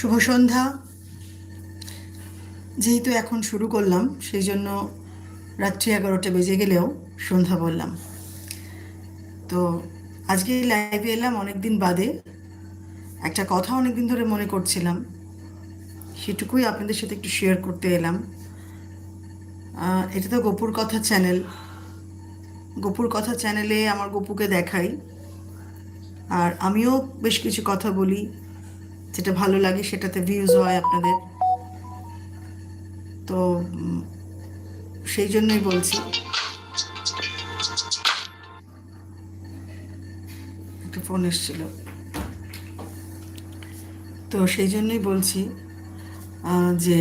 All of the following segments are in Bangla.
শুভ সন্ধ্যা। যেহেতু এখন শুরু করলাম, সেই জন্য রাত্রি এগারোটা বেজে গেলেও সন্ধ্যা বললাম। তো আজকে লাইভে এলাম অনেক দিন বাদে। একটা কথা অনেক দিন ধরে মনে করছিলাম। সেটুকুই আপনাদের সাথে একটু শেয়ার করতে এলাম। এটা তো গোপুর কথা চ্যানেল গোপুর কথা চ্যানেলে আমার গোপুকে দেখাই। আর আমিও বেশ কিছু কথা বলি। যেটা ভালো লাগে সেটাতে ভিউজ হয় আপনাদের। তো সেই জন্যই বলছি। একটা ফোন এসেছিল। তো সেই জন্যই বলছি যে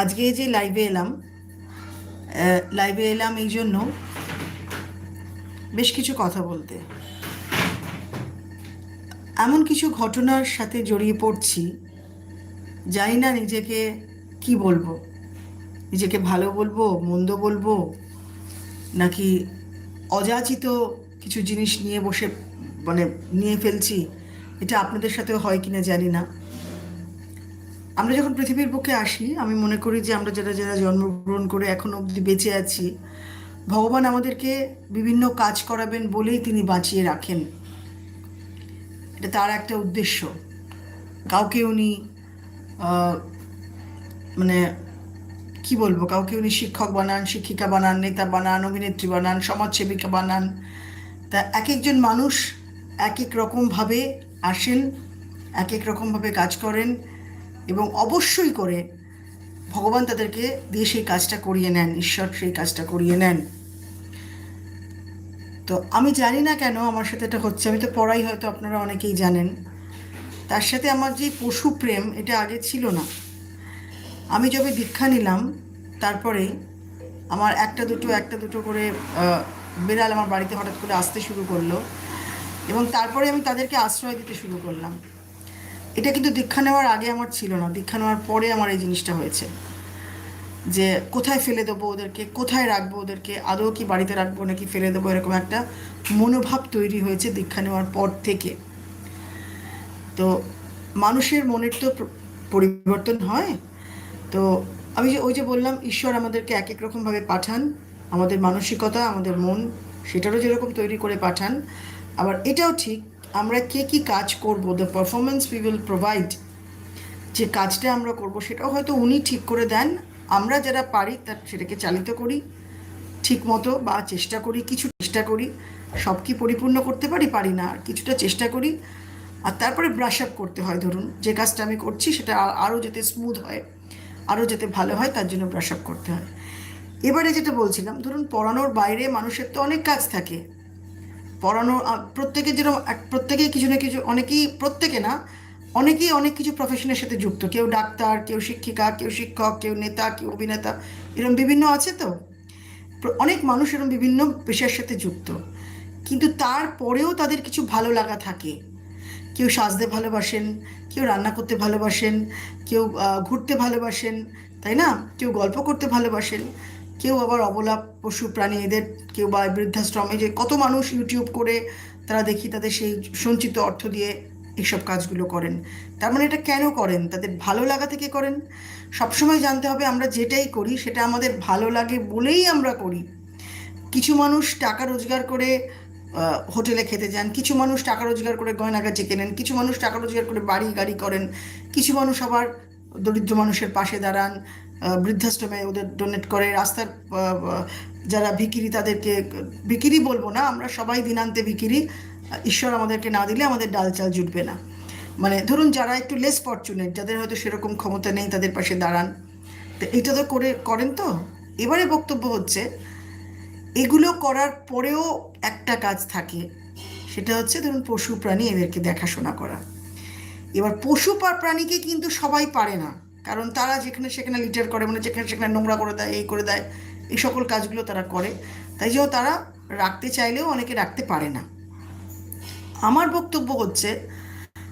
আজকে যে লাইভে এলাম লাইভে এলাম এই জন্য বেশ কিছু কথা বলতে। এমন কিছু ঘটনার সাথে জড়িয়ে পড়ছি, জানি না নিজেকে কি বলব। নিজেকে ভালো বলব, মন্দ বলব, নাকি অযাচিত কিছু জিনিস নিয়ে বসে মানে নিয়ে ফেলছি, এটা আপনাদের সাথেও হয় কিনা জানি না। আমরা যখন পৃথিবীর বুকে আসি, আমি মনে করি যে আমরা যারা যারা জন্মগ্রহণ করে এখনও অবধি বেঁচে আছি, ভগবান আমাদেরকে বিভিন্ন কাজ করাবেন বলেই তিনি বাঁচিয়ে রাখেন। এটা তার একটা উদ্দেশ্য। কাউকে উনি মানে কি বলব, কাউকে উনি শিক্ষক বানান, শিক্ষিকা বানান, নেতা বানান, অভিনেত্রী বানান, সমাজসেবিকা বানান, তা এক একজন মানুষ এক এক রকমভাবে আসেন এক এক রকমভাবে কাজ করেন এবং অবশ্যই করে ভগবান তাদেরকে দিয়ে সেই কাজটা করিয়ে নেন, ঈশ্বর সেই কাজটা করিয়ে নেন। তো আমি জানি না কেন আমার সাথে এটা হচ্ছে। আমি তো পড়াই হয়তো আপনারা অনেকেই জানেন। তার সাথে আমার যে পশু প্রেম, এটা আগে ছিল না। আমি যবে দীক্ষা নিলাম, তারপরে আমার একটা দুটো একটা দুটো করে বিড়াল আমার বাড়িতে হঠাৎ করে আসতে শুরু করল এবং তারপরে আমি তাদেরকে আশ্রয় দিতে শুরু করলাম। এটা কিন্তু দীক্ষা নেওয়ার আগে আমার ছিল না। দীক্ষা নেওয়ার পরে আমার এই জিনিসটা হয়েছে। যে কোথায় ফেলে দেবো ওদেরকে, কোথায় রাখব ওদেরকে, আদৌ কি বাড়িতে রাখব নাকি ফেলে দেবো, এরকম একটা মনোভাব তৈরি হয়েছে দীক্ষা নেওয়ার পর থেকে। তো মানুষের মনের তো পরিবর্তন হয়। তো আমি যে ওই যে বললাম, ঈশ্বর আমাদেরকে এক এক রকমভাবে পাঠান। আমাদের মানসিকতা, আমাদের মন, সেটারও যেরকম তৈরি করে পাঠান। আবার এটাও ঠিক, আমরা কে কি কাজ করব the performance we will provide যে কাজটা আমরা করব, সেটাও হয়তো উনি ঠিক করে দেন। আমরা যারা পারি তার সেটাকে চালিত করি ঠিক মতো বা চেষ্টা করি, কিছু চেষ্টা করি সব কি পরিপূর্ণ করতে পারি পারি না কিছুটা চেষ্টা করি, আর তারপরে ব্রাশ আপ করতে হয়, ধরুন যে কাজটা আমি করছি সেটা আরও যাতে স্মুথ হয় আরও যাতে ভালো হয়, তার জন্য ব্রাশ আপ করতে হয়। এবারে যেটা বলছিলাম, ধরুন পড়ানোর বাইরে মানুষের তো অনেক কাজ থাকে। পড়ানো প্রত্যেকে যেরকম এক- প্রত্যেকে কিছু না কিছু, অনেকেই, প্রত্যেকে না অনেকেই অনেক কিছু প্রফেশনের সাথে যুক্ত। কেউ ডাক্তার, কেউ শিক্ষিকা, কেউ শিক্ষক, কেউ নেতা, কেউ অভিনেতা এরকম বিভিন্ন আছে তো? অনেক মানুষ এরকম বিভিন্ন পেশার সাথে যুক্ত। কিন্তু তারপরেও তাদের কিছু ভালো লাগা থাকে। কেউ সাজতে ভালোবাসেন, কেউ রান্না করতে ভালোবাসেন, কেউ ঘুরতে ভালোবাসেন, তাই না? কেউ গল্প করতে ভালোবাসেন, কেউ আবার অবলা পশু প্রাণী এদের, কেউ বা বৃদ্ধাশ্রমে যে কত মানুষ ইউটিউব করে তারা দেখি তাদের সেই সঞ্চিত অর্থ দিয়ে এইসব কাজগুলো করেন। তার মানে এটা কেন করেন? তাদের ভালো লাগা থেকে করেন? সবসময় জানতে হবে আমরা যেটাই করি, সেটা আমাদের ভালো লাগে বলেই আমরা করি। কিছু মানুষ টাকা রোজগার করে হোটেলে খেতে যান, কিছু মানুষ টাকা রোজগার করে গয়নাগাটি কেনেন, কিছু মানুষ টাকা রোজগার করে বাড়ি গাড়ি করেন, কিছু মানুষ আবার দরিদ্র মানুষের পাশে দাঁড়ান বৃদ্ধাশ্রমে ওদের ডোনেট করে। রাস্তার যারা ভিকিরি তাদেরকে, ভিকিরি বলব না, আমরা সবাই দিনান্তে ভিকিরি। ঈশ্বর আমাদেরকে না দিলে আমাদের ডাল চাল জুটবে না। মানে ধরুন যারা একটু লেস ফরচুনেট যাদের হয়তো সেরকম ক্ষমতা নেই তাদের পাশে দাঁড়ান। তো এটা তো করে, করেন তো। এবারে বক্তব্য হচ্ছে, এগুলো করার পরেও একটা কাজ থাকে, সেটা হচ্ছে ধরুন পশু প্রাণী এদেরকে দেখাশোনা করা। এবার পশু প্রাণীকে কিন্তু সবাই পারে না। কারণ তারা যেখানে সেখানে লিটার করে মানে যেখানে সেখানে নোংরা করে দেয়, এই করে দেয়, এই সকল কাজগুলো তারা করে। তাই জন্য তারা রাখতে চাইলেও অনেকে রাখতে পারে না। আমার বক্তব্য হচ্ছে,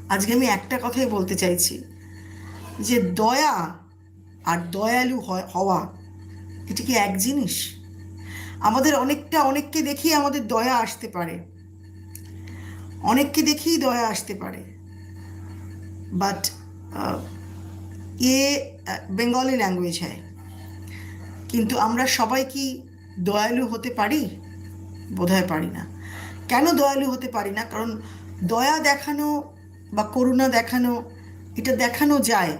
আজকে আমি একটা কথাই বলতে চাইছি, যে দয়া আর দয়ালু হওয়া, এটা কি এক জিনিস? আমাদের অনেকটা অনেককে দেখি আমাদের দয়া আসতে পারে। অনেককে দেখেই দয়া আসতে পারে। बट ये বেঙ্গলি ল্যাঙ্গুয়েজ হয়। কিন্তু আমরা সবাই কি দয়ালু হতে পারি? বোধহয় পারি না। কেন দয়ালু হতে পারি না? কারণ দয়া দেখানো বা করুণা দেখানো, এটা দেখানো যায়।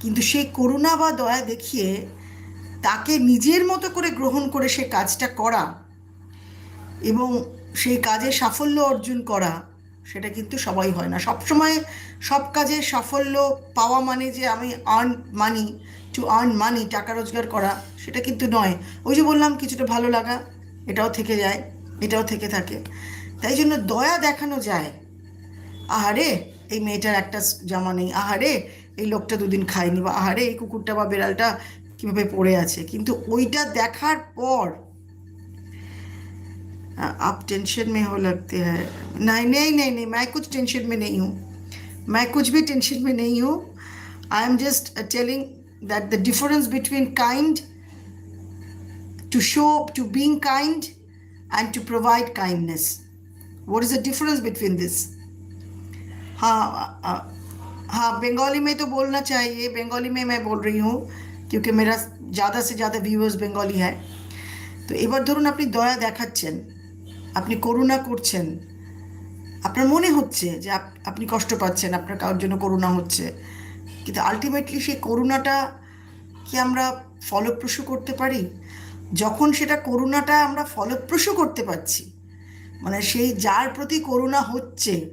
কিন্তু সেই করুণা বা দয়া দেখিয়ে তাকে নিজের মতো করে গ্রহণ করে সে কাজটা করা এবং সেই কাজে সাফল্য অর্জন করা সেটা কিন্তু সবাই হয় না। সবসময় সব কাজে সাফল্য পাওয়া মানে যে আমি earn money to earn money টাকা রোজগার করা, সেটা কিন্তু নয়। ওই যে বললাম, কিছুটা ভালো লাগা, এটাও থেকে যায়, এটাও থেকে থাকে। তাই জন্য দয়া দেখানো যায়। আহারে, এই মেয়েটার একটা জামা নেই। আহারে, এই লোকটা দুদিন খায়নি বা আহারে, এই কুকুরটা বা বেড়ালটা কীভাবে পড়ে আছে? কিন্তু ওইটা দেখার পর आप टेंशन में हो लगते हैं नहीं नहीं नहीं नहीं मैं कुछ टेंशन में नहीं हूँ मैं कुछ भी टेंशन में नहीं हूँ I am just telling that the difference between kind to show to being kind and to provide kindness what is the difference between this हाँ हाँ बंगाली में तो बोलना चाहिए बंगाली में मैं बोल रही हूँ क्योंकि मेरा ज़्यादा से ज़्यादा व्यूअर्स বেঙ্গলি है তো এবার ধরুন আপনি দয়া দেখাচ্ছেন আপনি করুণা করছেন। আপনার মনে হচ্ছে যে আপ- আপনি কষ্ট পাচ্ছেন, আপনার কারোর জন্য করুণা হচ্ছে। কিন্তু আলটিমেটলি সেই করুণাটা কি আমরা ফলপ্রসূ করতে পারি? যখন সেটা করুণাটা আমরা ফলপ্রসূ করতে পারছি মানে সেই যার প্রতি করুণা হচ্ছে,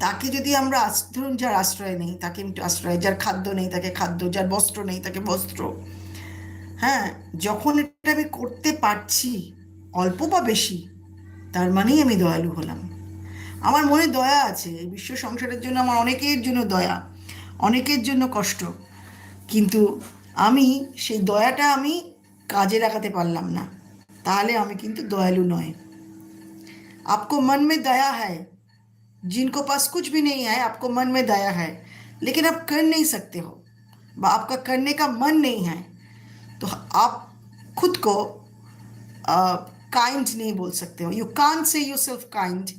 তাকে যদি আমরা ধরুন যার আশ্রয় নেই, তাকে একটু আশ্রয়, যার খাদ্য নেই, তাকে খাদ্য, যার বস্ত্র নেই, তাকে বস্ত্র হ্যাঁ যখন এটা আমি করতে পারছি অল্প বা বেশি তার মানেই আমি দয়ালু হলাম আমার মনে দয়া আছে এই বিশ্ব সংসারের জন্য আমার অনেকের জন্য দয়া অনেকের জন্য কষ্ট কিন্তু আমি সেই দয়াটা আমি কাজে লাগাতে পারলাম না তাহলে আমি কিন্তু দয়ালু নয় आपको मन में दया है जिनको पास कुछ भी नहीं है आपको मन में दया है लेकिन आप कर नहीं सकते हो व आपका करने का मन नहीं है तो आप खुद को काइंड नहीं बोल सकते how you can say yourself kind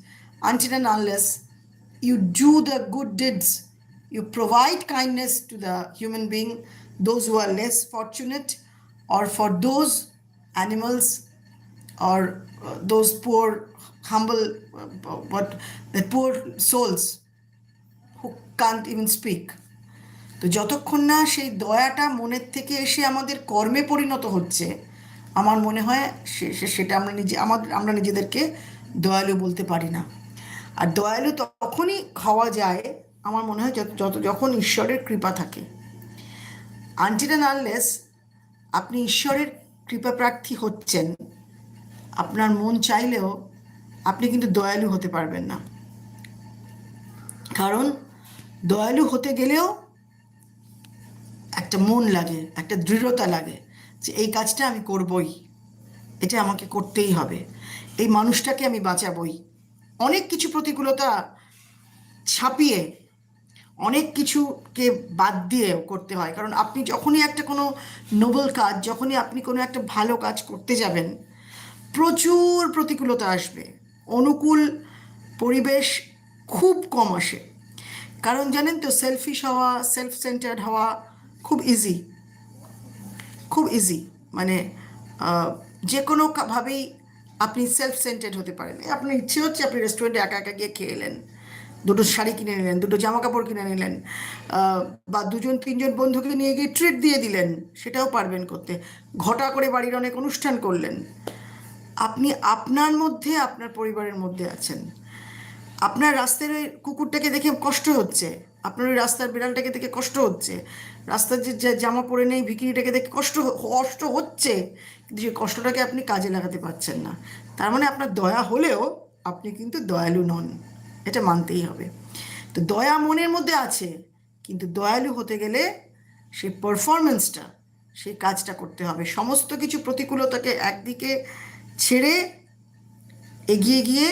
until and unless you do the good deeds you provide kindness to the human being those who are less fortunate or for those animals or uh, those poor humble uh, what the poor souls who can't even speak তো যতক্ষণ না সেই দয়াটা মনের থেকে এসে আমাদের কর্মে পরিণত হচ্ছে আমার মনে হয় সেটা আমরা নিজে আমাদের আমরা নিজেদেরকে দয়ালু বলতে পারি না। আর দয়ালু তখনই হওয়া যায়, আমার মনে হয় যত যত, যখন ঈশ্বরের কৃপা থাকে। আনটিল অ্যান্ড আনলেস আপনি ঈশ্বরের কৃপা প্রার্থী হচ্ছেন, আপনার মন চাইলেও আপনি কিন্তু দয়ালু হতে পারবেন না। কারণ দয়ালু হতে গেলেও একটা মন লাগে, একটা দৃঢ়তা লাগে। যে এই কাজটা আমি করবই, এটা আমাকে করতেই হবে। এই মানুষটাকে আমি বাঁচাবই। অনেক কিছু প্রতিকূলতা ছাপিয়ে অনেক কিছুকে বাদ দিয়ে করতে হয়। কারণ আপনি যখনই একটা কোনো নোবেল কাজ, যখনই আপনি কোনো একটা ভালো কাজ করতে যাবেন, প্রচুর প্রতিকূলতা আসবে। অনুকূল পরিবেশ খুব কম আসে। কারণ জানেন তো সেলফিশ হওয়া সেলফ সেন্টার্ড হওয়া খুব ইজি খুব ইজি মানে যে কোনো ভাবেই আপনি সেলফ সেন্টার্ড হতে পারেন। আপনার ইচ্ছে হচ্ছে আপনি রেস্টুরেন্টে একা একা গিয়ে খেয়ে এলেন দুটো শাড়ি কিনে নিলেন, দুটো জামা কাপড় কিনে নিলেন বা দুজন, তিনজন বন্ধুকে নিয়ে গিয়ে ট্রিট দিয়ে দিলেন, সেটাও পারবেন করতে। ঘটা করে বাড়ির অনেক অনুষ্ঠান করলেন। আপনি আপনার মধ্যে, আপনার পরিবারের মধ্যে আছেন। আপনার রাস্তার কুকুরটাকে দেখে কষ্ট হচ্ছে। আপনার ওই রাস্তার বিড়ালটাকে দেখে কষ্ট হচ্ছে। রাস্তার যে জামা পরে নেই, ভিকিরিটাকে দেখে কষ্ট কষ্ট হচ্ছে। কিন্তু সেই কষ্টটাকে আপনি কাজে লাগাতে পারছেন না। তার মানে আপনার দয়া হলেও আপনি কিন্তু দয়ালু নন। এটা মানতেই হবে। তো দয়া মনের মধ্যে আছে, কিন্তু দয়ালু হতে গেলে সেই পারফরমেন্সটা সেই কাজটা করতে হবে। সমস্ত কিছু প্রতিকূলতাকে একদিকে ছেড়ে এগিয়ে গিয়ে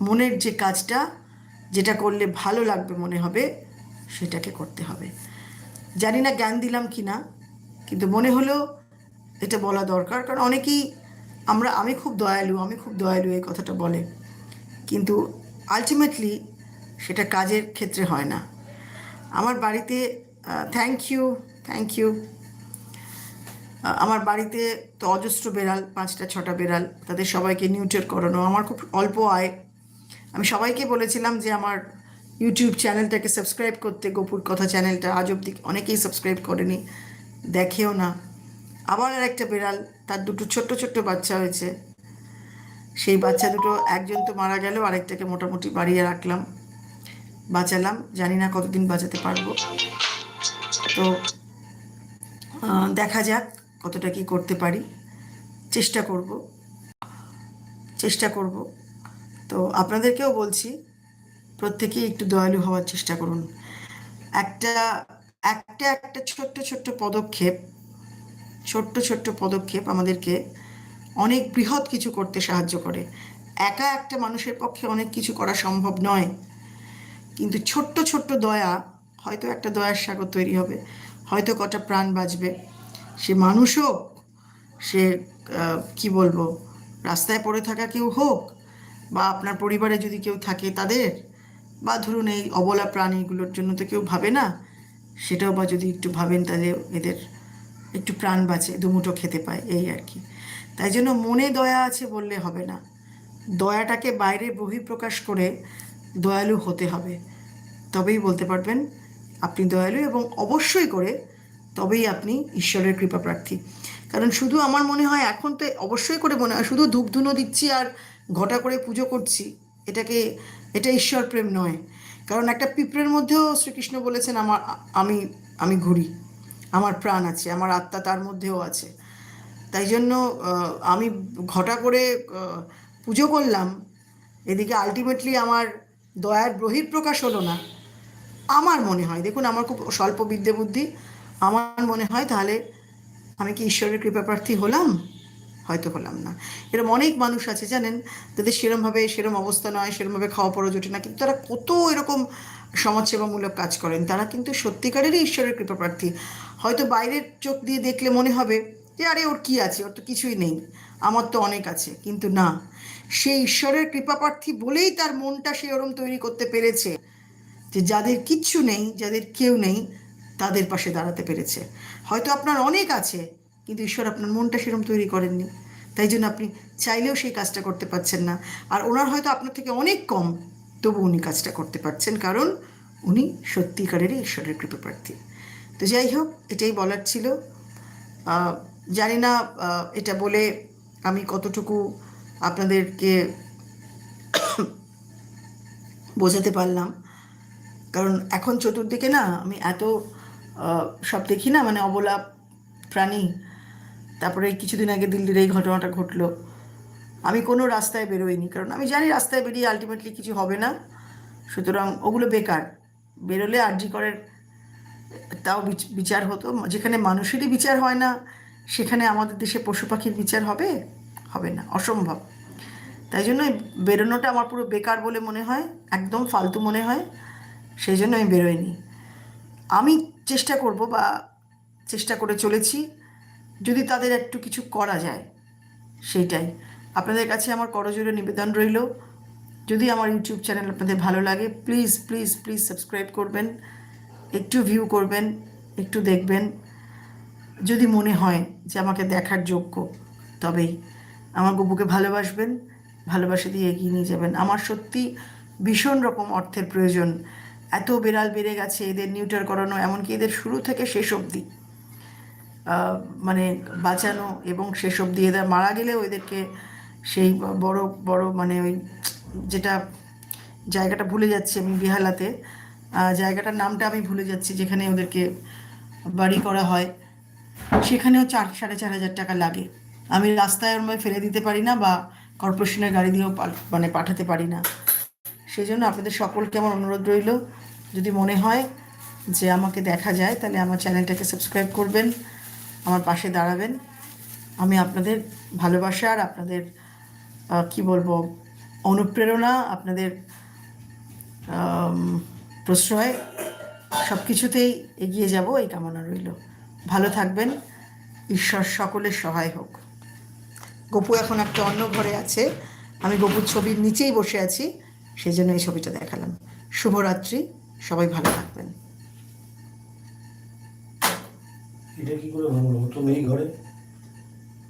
মনের যে কাজটা যেটা করলে ভালো লাগবে মনে হবে, সেটাকে করতে হবে। জানি না জ্ঞান দিলাম কি না, কিন্তু মনে হলো এটা বলা দরকার। কারণ অনেকেই আমরা, আমি খুব দয়ালু, আমি খুব দয়ালু এই কথাটা বলে। কিন্তু আলটিমেটলি সেটা কাজের ক্ষেত্রে হয় না। আমার বাড়িতে থ্যাংক ইউ থ্যাংক ইউ আমার বাড়িতে তো অজস্র বেড়াল, পাঁচটা, ছটা বেড়াল, তাদের সবাইকে নিউট্রেট করানো। আমার খুব অল্প আয়। আমি সবাইকে বলেছিলাম যে আমার ইউটিউব চ্যানেলটাকে সাবস্ক্রাইব করতে, গোপুর কথা চ্যানেলটা আজ অবধি অনেকেই সাবস্ক্রাইব করেনি, দেখেও না। আবার আর একটা বেড়াল, তার দুটো ছোট্ট ছোট্ট বাচ্চা হয়েছে। সেই বাচ্চা দুটো একজন তো মারা গেল, আরেকটাকে মোটামুটি বাড়িয়ে রাখলাম, বাঁচালাম। জানি না কতদিন বাঁচাতে পারব। তো দেখা যাক কতটা কি করতে পারি। চেষ্টা করব। চেষ্টা করব। তো আপনাদেরকেও বলছি, প্রত্যেকেই একটু দয়ালু হওয়ার চেষ্টা করুন। একটা একটা একটা ছোট্ট ছোট্ট পদক্ষেপ, ছোট্ট ছোট্ট পদক্ষেপ আমাদেরকে অনেক বৃহৎ কিছু করতে সাহায্য করে। একা একটা মানুষের পক্ষে অনেক কিছু করা সম্ভব নয়, কিন্তু ছোট্ট ছোট্ট দয়া, হয়তো একটা দয়ার সাগর তৈরি হবে, হয়তো কটা প্রাণ বাঁচবে। সে মানুষ হোক, সে কি বলব, রাস্তায় পড়ে থাকা কেউ হোক বা আপনার পরিবারে যদি কেউ থাকে তাদের, বা ধরুন এই অবলা প্রাণীগুলোর জন্য তো কেউ ভাবে না, সেটাও বা যদি একটু ভাবেন তাহলে এদের একটু প্রাণ বাঁচে, দুমুঠো খেতে পায়, এই আর কি। তাই জন্য মনে দয়া আছে বললে হবে না। দয়াটাকে বাইরে বহিঃপ্রকাশ করে দয়ালু হতে হবে। তবেই বলতে পারবেন, আপনি দয়ালু এবং অবশ্যই করে তবেই আপনি ঈশ্বরের কৃপা প্রার্থী। কারণ শুধু আমার মনে হয় এখন তো অবশ্যই করে মনে হয়, শুধু ধূপধুনো দিচ্ছি আর ঘটা করে পুজো করছি, এটাকে, এটা ঈশ্বর প্রেম নয়। কারণ একটা পিঁপড়ের মধ্যেও শ্রীকৃষ্ণ বলেছেন, আমার, আমি আমি ঘুরি, আমার প্রাণ আছে, আমার আত্মা তার মধ্যেও আছে। তাই জন্য আমি ঘটা করে পুজো করলাম, এদিকে আলটিমেটলি আমার দয়ার বহিঃপ্রকাশ হলো না। আমার মনে হয়, দেখুন, আমার খুব স্বল্প বিদ্যে বুদ্ধি, আমার মনে হয় তাহলে আমি কি ঈশ্বরের কৃপা প্রার্থী হলাম? হয়তো হলাম না। এরকম অনেক মানুষ আছে, জানেন? যাদের সেরমভাবে, সেরম অবস্থা নয়, সেরমভাবে খাওয়া পড়া জোটে না, কিন্তু তারা কত এরকম সমাজসেবামূলক কাজ করেন, তারা কিন্তু সত্যিকারেরই ঈশ্বরের কৃপা প্রার্থী। হয়তো বাইরের চোখ দিয়ে দেখলে মনে হবে যে, আরে ওর কি আছে? ওর তো কিছুই নেই। আমার তো অনেক আছে, কিন্তু না। সে ঈশ্বরের কৃপা প্রার্থী বলেই তার মনটা সে ওরম তৈরি করতে পেরেছে যে, যাদের কিচ্ছু নেই, যাদের কেউ নেই, তাদের পাশে দাঁড়াতে পেরেছে। হয়তো আপনার অনেক আছে কিন্তু ঈশ্বর আপনার মনটা সেরকম তৈরি করেননি। তাই জন্য আপনি চাইলেও সেই কাজটা করতে পারছেন না। আর ওনার হয়তো আপনার থেকে অনেক কম, তবু উনি কাজটা করতে পারছেন কারণ উনি সত্যিকারেরই ঈশ্বরের কৃপাপ্রার্থী তো যাই হোক, এটাই বলার ছিল। জানি না এটা বলে আমি কতটুকু আপনাদেরকে বোঝাতে পারলাম। কারণ এখন চতুর্দিকে না আমি এত সব দেখি না মানে অবলা প্রাণী তারপরে কিছুদিন আগে দিল্লির এই ঘটনাটা ঘটলো। আমি কোনো রাস্তায় বেরোইনি, কারণ আমি জানি রাস্তায় বেরিয়ে আলটিমেটলি কিছু হবে না। সুতরাং ওগুলো বেকার। বেরোলে আরজি করের তাও বিচ- বিচার হতো। যেখানে মানুষেরই বিচার হয় না, সেখানে আমাদের দেশে পশু পাখির বিচার হবে? হবে না, অসম্ভব। তাই জন্য বেরোনোটা আমার পুরো বেকার বলে মনে হয়, একদম ফালতু মনে হয়, সেই জন্য আমি বেরোইনি। আমি চেষ্টা করব বা চেষ্টা করে চলেছি। যদি তাদের একটু কিছু করা যায়, সেইটাই। আপনাদের কাছে আমার করজোরে নিবেদন রইল। যদি আমার ইউটিউব চ্যানেল আপনাদের ভালো লাগে প্লিজ প্লিজ প্লিজ সাবস্ক্রাইব করবেন, একটু ভিউ করবেন, একটু দেখবেন। যদি মনে হয় যে আমাকে দেখার যোগ্য, তবেই আমার গপুকে ভালোবাসবেন, ভালোবাসা দিয়ে এগিয়ে নিয়ে যাবেন। আমার সত্যি ভীষণ রকম অর্থের প্রয়োজন। এত বেড়াল বেড়ে গেছে, এদের নিউটার করানো, এমনকি এদের শুরু থেকে শেষ অবধি। মানে বাঁচানো এবং শেষ দিয়ে এদের মারা গেলেও এদেরকে সেই বড় বড় মানে ওই যেটা জায়গাটা ভুলে যাচ্ছি আমি বিহালাতে। জায়গাটার নামটা আমি ভুলে যাচ্ছি যেখানে ওদেরকে বাড়ি করা হয়। সেখানেও চার সাড়ে চার হাজার টাকা লাগে। আমি রাস্তায় ওরমভাবে ফেলে দিতে পারি না বা কর্পোরেশনের গাড়ি দিয়েও মানে পাঠাতে পারি না। সেই জন্য আপনাদের সকলকে আমার অনুরোধ রইল, যদি মনে হয় যে আমাকে দেখা যায়, তাহলে আমার চ্যানেলটাকে সাবস্ক্রাইব করবেন। আমার পাশে দাঁড়াবেন। আমি আপনাদের ভালোবাসা আর আপনাদের কি বলব, অনুপ্রেরণা, আপনাদের প্রশ্রয় সব কিছুতেই এগিয়ে যাব, এই কামনা রইল। ভালো থাকবেন, ঈশ্বর সকলের সহায় হোক। গপু এখন একটা অন্য ঘরে আছে। আমি গপুর ছবির নিচেই বসে আছি, সেই জন্য এই ছবিটা দেখালাম। শুভরাত্রি, সবাই ভালো থাকবেন। এটা কি করে ভাঙলো ও তো নেই ঘরে।